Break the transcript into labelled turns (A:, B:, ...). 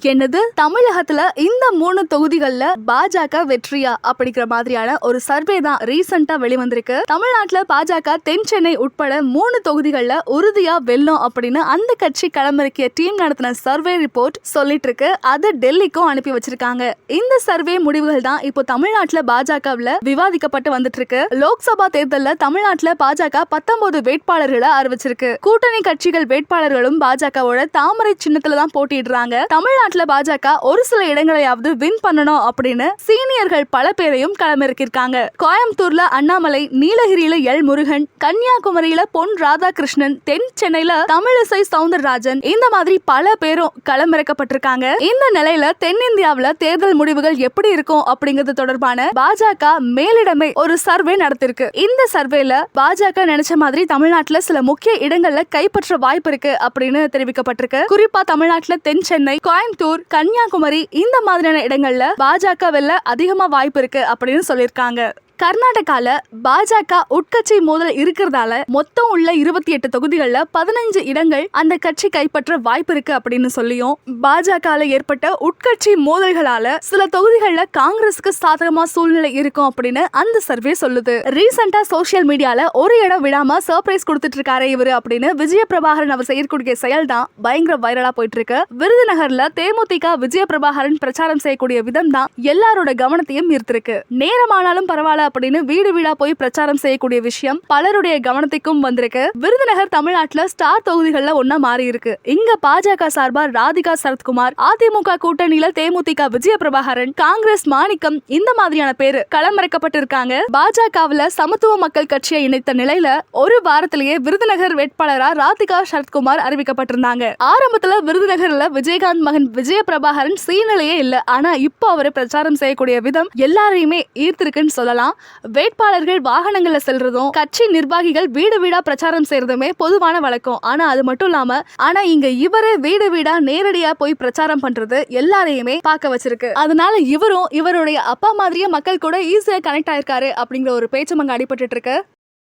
A: என்னது? தமிழகத்துல இந்த மூணு தொகுதிகள்ல பாஜக வெற்றியா? அப்படிங்கிற மாதிரியான ஒரு சர்வே தான் ரீசெண்டா வெளிவந்திருக்கு. தமிழ்நாட்டுல பாஜக தென் சென்னை உட்பட மூணு தொகுதிகள்ல உறுதியா வெல்லும் அப்படின்னு அந்த கட்சி களமிறக்கிய டீம் நடத்தின சர்வே ரிப்போர்ட் சொல்லிட்டு இருக்கு அது டெல்லிக்கும் அனுப்பி வச்சிருக்காங்க. இந்த சர்வே முடிவுகள் தான் இப்போ தமிழ்நாட்டுல பாஜகவுல விவாதிக்கப்பட்டு வந்துட்டு இருக்கு லோக்சபா தேர்தல்ல தமிழ்நாட்டுல பாஜக பத்தொன்பது வேட்பாளர்களை அறிவிச்சிருக்கு. கூட்டணி கட்சிகள் வேட்பாளர்களும் பாஜகவோட தாமரை சின்னத்துல தான் போட்டியிடுறாங்க. தமிழ்நாட்டுல பாஜக ஒரு சில இடங்களையாவது வின் பண்ணணும் அப்படின்னு சீனியர்கள் பல பேரையும் களமிறக்கியிருக்காங்க. கோயம்புத்தூர்ல அண்ணாமலை நீலகிரியில எல் முருகன் கன்னியாகுமரியில பொன் ராதாகிருஷ்ணன் தென் சென்னையில தமிழிசை சவுந்தரராஜன் இந்த மாதிரி பல பேரும் களமிறக்கப்பட்டிருக்காங்க. இந்த நிலையில தென்னிந்தியாவுல தேர்தல் முடிவுகள் எப்படி இருக்கும் அப்படிங்கிறது தொடர்பான பாஜக மேலிடமே ஒரு சர்வே நடத்திருக்கு. இந்த சர்வேல பாஜக நினைச்ச மாதிரி தமிழ்நாட்டுல சில முக்கிய இடங்கள்ல கைப்பற்ற வாய்ப்பு இருக்கு அப்படின்னு தெரிவிக்கப்பட்டிருக்கு. குறிப்பா தமிழ்நாட்டுல தென் சென்னை கோயம்புத்தூர் கன்னியாகுமரி இந்த மாதிரியான இடங்கள்ல பாஜக வெல்ல அதிகமா வாய்ப்பு இருக்கு அப்படின்னு சொல்லியிருக்காங்க. கர்நாடகால பாஜக உட்கட்சி மோதல் இருக்கிறதால மொத்தம் உள்ள இருபத்தி எட்டு தொகுதிகளில் பதினஞ்சு இடங்கள் அந்த கட்சி கைப்பற்ற வாய்ப்பு இருக்கு அப்படின்னு சொல்லியும் பாஜகல ஏற்பட்ட உட்கட்சி மோதல்களால சில தொகுதிகளில் காங்கிரஸுக்கு சாதகமா சூழ்நிலை இருக்கும் அப்படின்னு அந்த சர்வே சொல்லுது. ரீசெண்டா சோசியல் மீடியால ஒரு இடம் விடாம சர்ப்ரைஸ் கொடுத்துட்டு இருக்காரு இவரு அப்படின்னு விஜய பிரபாகரன் அவர் செய்யக்கூடிய செயல் தான் பயங்கர வைரலா போயிட்டு இருக்கு. விருதுநகர்ல தேமுதிக விஜய பிரபாகரன் பிரச்சாரம் செய்யக்கூடிய விதம் தான் எல்லாரோட கவனத்தையும் ஈர்த்திருக்கு. நேரமானாலும் பரவாயில்ல அப்படின்னு வீடு வீடா போய் பிரச்சாரம் செய்யக்கூடிய விஷயம் பலருடைய கவனத்துக்கும் வந்திருக்கு. விருதுநகர் தமிழ்நாட்டுல ஸ்டார் தொகுதிகள்ல ஒன்னா மாறி இருக்கு. இங்க பாஜக சார்பா ராதிகா சரத்குமார் அதிமுக கூட்டணியில தேமுதிக விஜய பிரபாகரன் காங்கிரஸ் மாணிக்கம் இந்த மாதிரியான பேரு களமிறக்கப்பட்டிருக்காங்க. பாஜகவுல சமத்துவ மக்கள் கட்சியை இணைத்த நிலையில ஒரு வாரத்திலேயே விருதுநகர் வேட்பாளரா ராதிகா சரத்குமார் அறிவிக்கப்பட்டிருந்தாங்க. ஆரம்பத்துல விருதுநகர்ல விஜயகாந்த் மகன் விஜய பிரபாகரன் சீனிலையே இல்ல. ஆனா இப்போ அவரு பிரச்சாரம் செய்யக்கூடிய விதம் எல்லாரையுமே ஈர்த்திருக்குன்னு சொல்லலாம். வேட்பாளர்கள் வாகனங்கள்ல செல்றதும் கட்சி நிர்வாகிகள் வீடு வீடா பிரச்சாரம் செய்யறதுமே பொதுவான வழக்கம். ஆனா அது மட்டும் இல்லாம ஆனா இங்க இவரு வீடு வீடா நேரடியா போய் பிரச்சாரம் பண்றது எல்லாரையுமே பார்க்க வச்சிருக்கு. அதனால இவரும் இவருடைய அப்பா மாதிரியே மக்கள் கூட ஈஸியா கனெக்ட் ஆயிருக்காரு அப்படிங்கிற ஒரு பேச்சு மங்க அடிபட்டு இருக்கு.